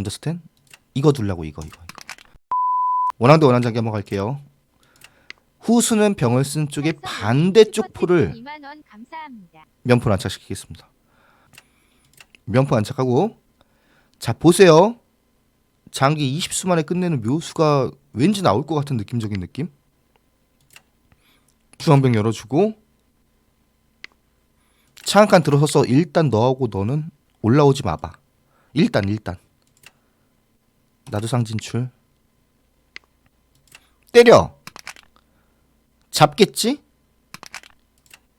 언더스탠? 이거 둘라고 이거 이거. 원앙대 원앙장기 한번 갈게요. 후수는 병을 쓴 쪽의 반대쪽 포를 2만 원 감사합니다. 면포 안착시키겠습니다. 면포 안착하고 자 보세요. 장기 20수 만에 끝내는 묘수가 왠지 나올 것 같은 느낌적인 느낌. 중앙병 열어주고 창간 들어서서 일단 너하고 너는 올라오지 마봐. 일단 일단 나도 상진출 때려 잡겠지?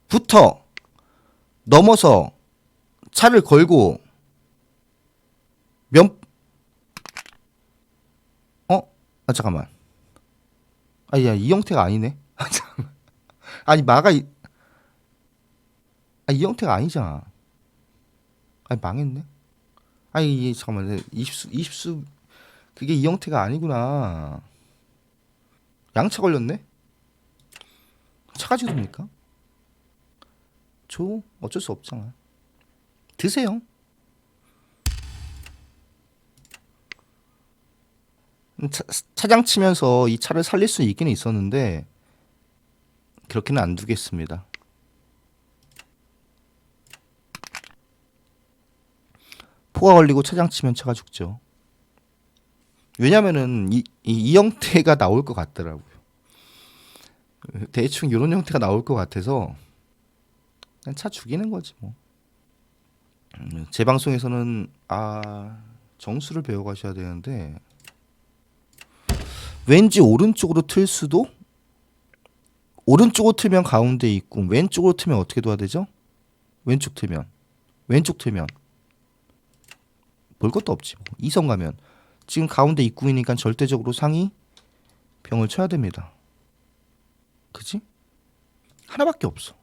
붙어 넘어서 차를 걸고 면 어? 아 잠깐만. 아야 이 형태가 아니네. 아. 아니 마가 이... 아 이 형태가 아니잖아. 아니 망했네. 아니 이- 잠깐만 20수 20수 그게 이 형태가 아니구나. 양차 걸렸네. 차가지고 됩니까? 줘 어쩔 수 없잖아. 드세요. 음, 차, 차장 치면서 이 차를 살릴 수 있기는 있었는데 그렇게는 안 두겠습니다. 포가 걸리고 차장 치면 차가 죽죠. 왜냐면은 이, 이, 이 형태가 나올 것 같더라고요. 대충 이런 형태가 나올 것 같아서 그냥 차 죽이는 거지 뭐. 음, 제 방송에서는 아 정수를 배워가셔야 되는데 왠지 오른쪽으로 틀 수도 오른쪽으로 틀면 가운데 있고 왼쪽으로 틀면 어떻게 둬야 되죠? 왼쪽 틀면 왼쪽 틀면 볼 것도 없지 뭐. 이성 가면 지금 가운데 입구이니까 절대적으로 상이 병을 쳐야 됩니다. 그지? 하나밖에 없어.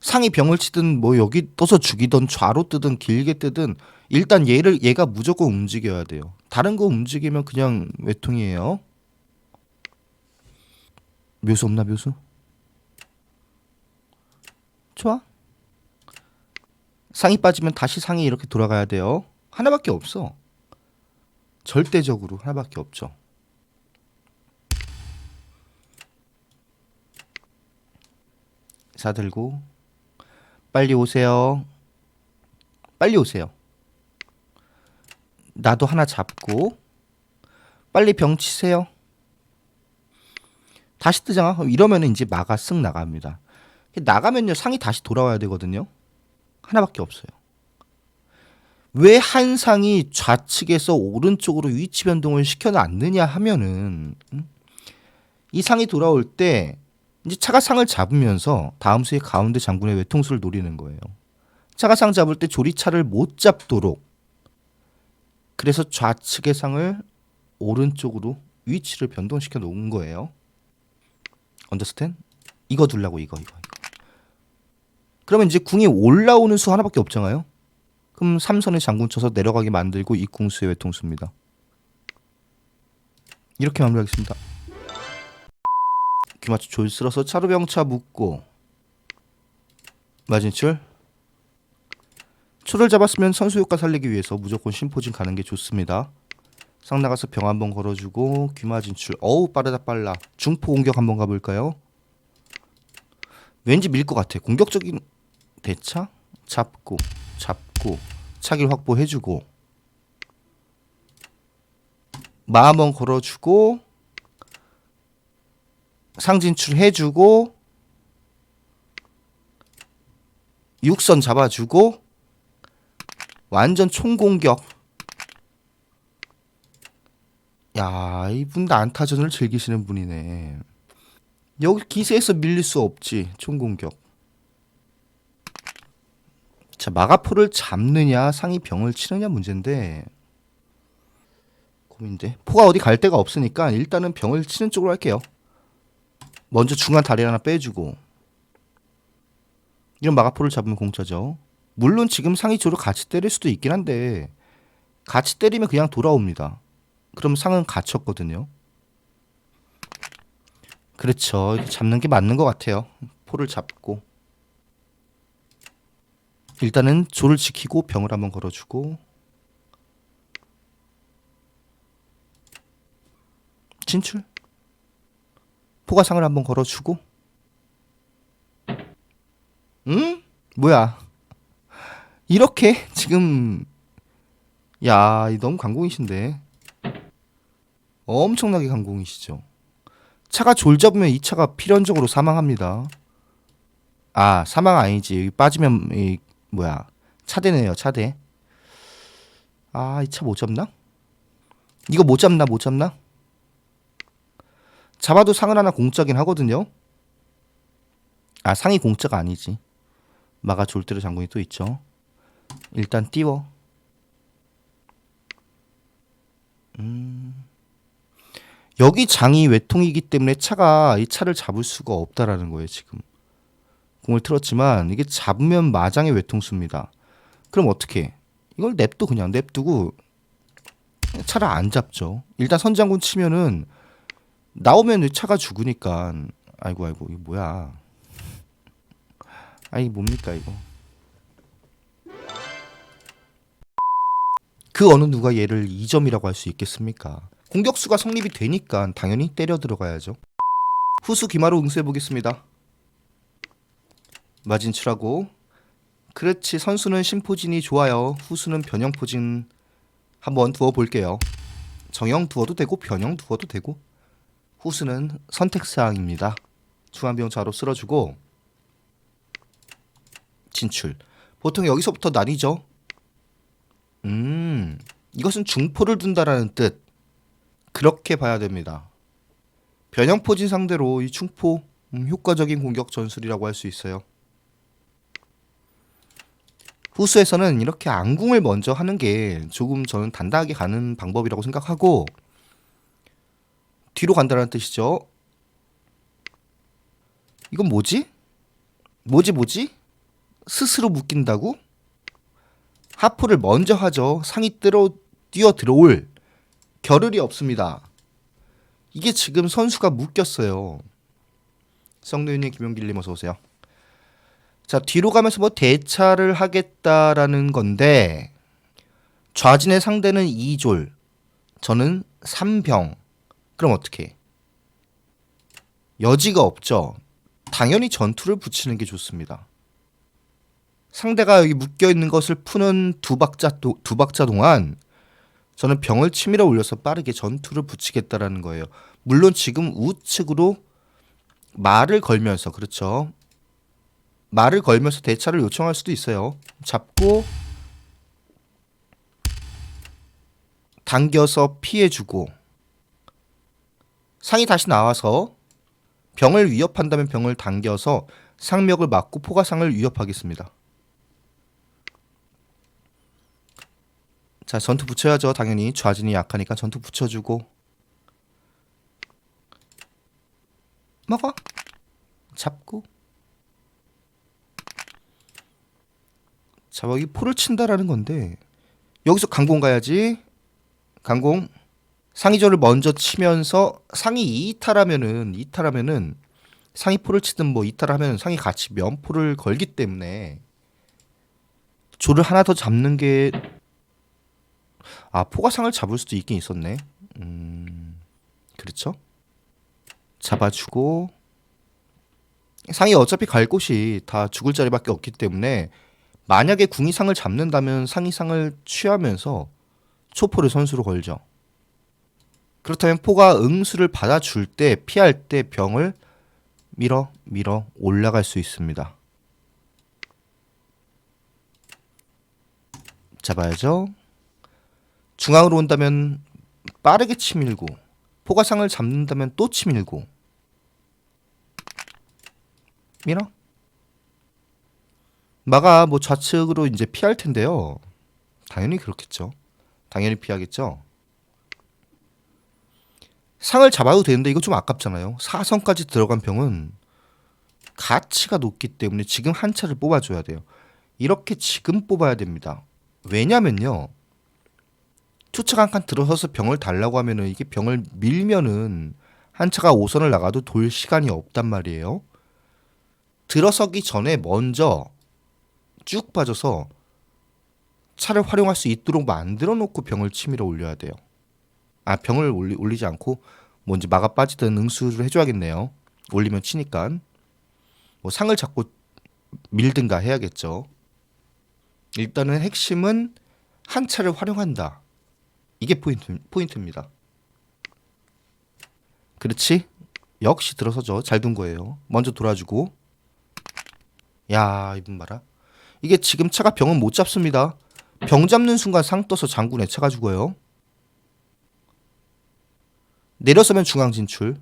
상이 병을 치든 뭐 여기 떠서 죽이던 좌로 뜨든 길게 뜨든 일단 얘를 얘가 무조건 움직여야 돼요. 다른 거 움직이면 그냥 외통이에요. 묘수 없나 묘수? 좋아. 상이 빠지면 다시 상이 이렇게 돌아가야 돼요. 하나밖에 없어. 절대적으로 하나밖에 없죠. 사 들고 빨리 오세요. 빨리 오세요. 나도 하나 잡고 빨리 병 치세요. 다시 뜨잖아. 그럼 이러면은 이제 마가 쓱 나갑니다. 나가면요 상이 다시 돌아와야 되거든요. 하나밖에 없어요. 왜 한 상이 좌측에서 오른쪽으로 위치 변동을 시켜놨느냐 하면은 음? 이 상이 돌아올 때 이제 차가 상을 잡으면서 다음 수의 가운데 장군의 외통수를 노리는 거예요. 차가 상 잡을 때 조리차를 못 잡도록 그래서 좌측의 상을 오른쪽으로 위치를 변동시켜 놓은 거예요. 언더스탠? 이거 둘라고 이거 이거. 그러면 이제 궁이 올라오는 수 하나밖에 없잖아요. 그럼 삼선의 장군 쳐서 내려가게 만들고 이 궁수의 외통수입니다. 이렇게 마무리하겠습니다. 귀맞춰 졸 쓸어서 차루병차 묶고 마진출 초를 잡았으면 선수 효과 살리기 위해서 무조건 심포진 가는 게 좋습니다. 상 나가서 병 한번 걸어주고 귀마 진출 어우 빠르다 빨라 중포 공격 한번 가볼까요? 왠지 밀 것 같아 공격적인 대차 잡고 잡 고 차길 확보해주고 마 한번 걸어주고 상진출 해주고 육선 잡아주고 완전 총공격. 야 이분 난타전을 즐기시는 분이네. 여기 기세에서 밀릴 수 없지 총공격 자 마가포를 잡느냐 상이 병을 치느냐 문제인데 고민돼 포가 어디 갈 데가 없으니까 일단은 병을 치는 쪽으로 할게요 먼저 중간 다리 하나 빼주고 이런 마가포를 잡으면 공짜죠. 물론 지금 상이 조로 같이 때릴 수도 있긴 한데 같이 때리면 그냥 돌아옵니다. 그럼 상은 갇혔거든요. 그렇죠. 잡는 게 맞는 것 같아요. 포를 잡고 일단은 조를 지키고 병을 한번 걸어주고 진출. 포가상을 한번 걸어주고. 응? 뭐야? 이렇게 지금 야, 이 너무 강공이신데. 엄청나게 강공이시죠. 차가 졸 잡으면 이 차가 필연적으로 사망합니다. 아, 사망 아니지. 빠지면 이 뭐야? 차대네요, 차대. 아, 이 차 못 잡나? 이거 못 잡나? 못 잡나? 잡아도 상을 하나 공짜긴 하거든요. 아, 상이 공짜가 아니지. 마가 졸대로 장군이 또 있죠. 일단 띄워. 음. 여기 장이 외통이기 때문에 차가 이 차를 잡을 수가 없다라는 거예요, 지금. 공을 틀었지만 이게 잡으면 마장의 외통수입니다. 그럼 어떻게? 이걸 냅둬 그냥 냅두고 차를 안 잡죠. 일단 선장군 치면은 나오면 차가 죽으니까 아이고 아이고 이거 뭐야? 아이 뭡니까 이거? 그 어느 누가 얘를 2점이라고 할 수 있겠습니까? 공격수가 성립이 되니까 당연히 때려 들어가야죠. 후수 기마로 응수해 보겠습니다. 마진출하고 그렇지 선수는 심포진이 좋아요. 후수는 변형포진 한번 두어 볼게요. 정형 두어도 되고 변형 두어도 되고 후수는 선택사항입니다. 중앙병 좌로 쓸어주고 진출. 보통 여기서부터 나뉘죠. 음, 이것은 중포를 둔다라는 뜻. 그렇게 봐야 됩니다. 변형포진 상대로 이 충포 음, 효과적인 공격 전술이라고 할 수 있어요. 후수에서는 이렇게 안궁을 먼저 하는 게 조금 저는 단단하게 가는 방법이라고 생각하고 뒤로 간다는 뜻이죠. 이건 뭐지? 뭐지 뭐지? 스스로 묶인다고? 하프를 먼저 하죠. 상이 뜨러 뛰어 들어올 겨를이 없습니다. 이게 지금 선수가 묶였어요. 성노윤님, 김용길님 어서 오세요. 자 뒤로 가면서 뭐 대차를 하겠다라는 건데 좌진의 상대는 2졸, 저는 3병. 그럼 어떻게? 여지가 없죠. 당연히 전투를 붙이는 게 좋습니다. 상대가 여기 묶여 있는 것을 푸는 두 박자 도, 두 박자 동안 저는 병을 치밀어 올려서 빠르게 전투를 붙이겠다라는 거예요. 물론 지금 우측으로 말을 걸면서 그렇죠. 말을 걸면서 대차를 요청할 수도 있어요. 잡고 당겨서 피해주고 상이 다시 나와서 병을 위협한다면 병을 당겨서 상력을 막고 포가상을 위협하겠습니다. 자 전투 붙여야죠 당연히 좌진이 약하니까 전투 붙여주고 먹어 잡고 자 여기 포를 친다라는 건데 여기서 강공 가야지 강공 상위조를 먼저 치면서 상위 2타라면은 2타라면은 상위 포를 치든 뭐 2타라면 상위 같이 면포를 걸기 때문에 조를 하나 더 잡는 게 아, 포가 상을 잡을 수도 있긴 있었네. 음, 그렇죠? 잡아주고 상이 어차피 갈 곳이 다 죽을 자리밖에 없기 때문에 만약에 궁이상을 잡는다면 상이상을 취하면서 초포를 선수로 걸죠. 그렇다면 포가 응수를 받아줄 때 피할 때 병을 밀어 밀어 올라갈 수 있습니다. 잡아야죠. 중앙으로 온다면 빠르게 치밀고 포가상을 잡는다면 또 치밀고 밀어 마가 뭐 좌측으로 이제 피할 텐데요. 당연히 그렇겠죠. 당연히 피하겠죠. 상을 잡아도 되는데 이거 좀 아깝잖아요. 사선까지 들어간 병은 가치가 높기 때문에 지금 한 차를 뽑아줘야 돼요. 이렇게 지금 뽑아야 됩니다. 왜냐면요. 투척 한 칸 들어서서 병을 달라고 하면은 이게 병을 밀면은 한 차가 5선을 나가도 돌 시간이 없단 말이에요. 들어서기 전에 먼저 쭉 빠져서 차를 활용할 수 있도록 만들어 놓고 병을 치밀어 올려야 돼요. 아 병을 올리, 올리지 않고 뭔지 막아 빠지든 응수를 해줘야겠네요. 올리면 치니까 뭐 상을 잡고 밀든가 해야겠죠. 일단은 핵심은 한 차를 활용한다. 이게 포인트, 포인트입니다. 그렇지? 역시 들어서죠. 잘 둔 거예요. 먼저 돌아주고. 야, 이분 봐라. 이게 지금 차가 병은 못 잡습니다. 병 잡는 순간 상 떠서 장군에 차가 죽어요. 내렸으면 중앙 진출.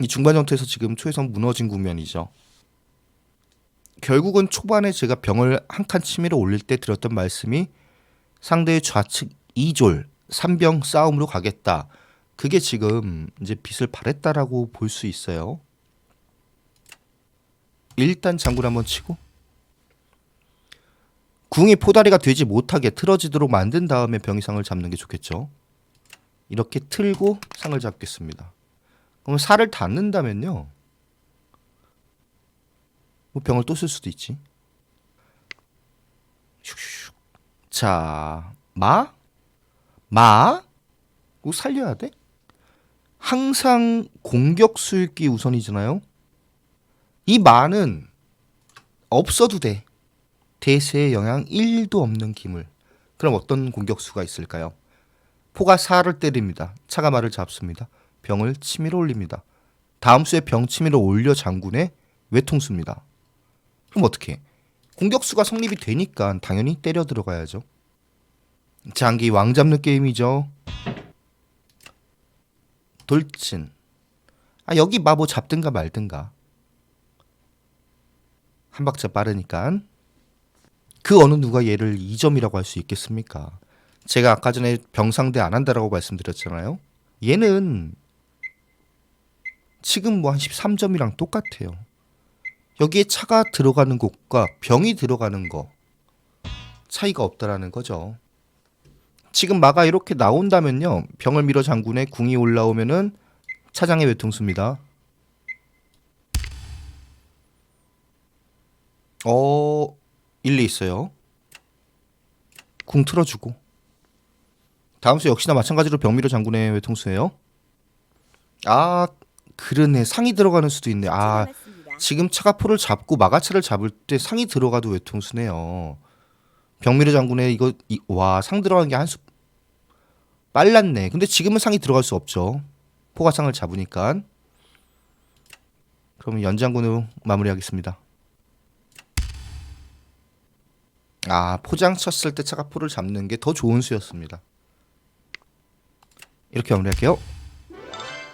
이 중반 전투에서 지금 초에선 무너진 국면이죠. 결국은 초반에 제가 병을 한 칸 치밀어 올릴 때 드렸던 말씀이 상대의 좌측 2졸 3병 싸움으로 가겠다. 그게 지금 이제 빛을 발했다라고 볼 수 있어요. 일단 장군 한번 치고 궁이 포다리가 되지 못하게 틀어지도록 만든 다음에 병이상을 잡는 게 좋겠죠. 이렇게 틀고 상을 잡겠습니다. 그럼 살을 닿는다면요. 뭐 병을 또 쓸 수도 있지. 슉슉슉. 자, 마? 마? 꼭 살려야 돼? 항상 공격 수익이 우선이잖아요. 이 마는 없어도 돼. 대세에 영향 1도 없는 기물. 그럼 어떤 공격수가 있을까요? 포가 사를 때립니다. 차가 말을 잡습니다. 병을 치밀어 올립니다. 다음 수에 병 치밀어 올려 장군의 외통수입니다. 그럼 어떻게? 공격수가 성립이 되니까 당연히 때려 들어가야죠. 장기 왕 잡는 게임이죠. 돌진. 아 여기 마뭐 잡든가 말든가. 한 박자 빠르니까. 그 어느 누가 얘를 2점이라고 할 수 있겠습니까? 제가 아까 전에 병상대 안 한다라고 말씀드렸잖아요. 얘는 지금 뭐 한 13점이랑 똑같아요. 여기에 차가 들어가는 곳과 병이 들어가는 거 차이가 없다라는 거죠. 지금 마가 이렇게 나온다면요. 병을 밀어 장군에 궁이 올라오면은 차장의 외통수입니다. 어 일리 있어요. 궁 틀어주고 다음 수 역시나 마찬가지로 병미로 장군의 외통수예요. 아 그러네 상이 들어가는 수도 있네. 아 지금 차가 포를 잡고 마가차를 잡을 때 상이 들어가도 외통수네요. 병미로 장군의 이거 와 상 들어가는 게한 수 빨랐네. 근데 지금은 상이 들어갈 수 없죠. 포가 상을 잡으니까. 그러면 연장군으로 마무리하겠습니다. 아 포장 쳤을 때 차가 포를 잡는 게 더 좋은 수였습니다. 이렇게 마무리할게요.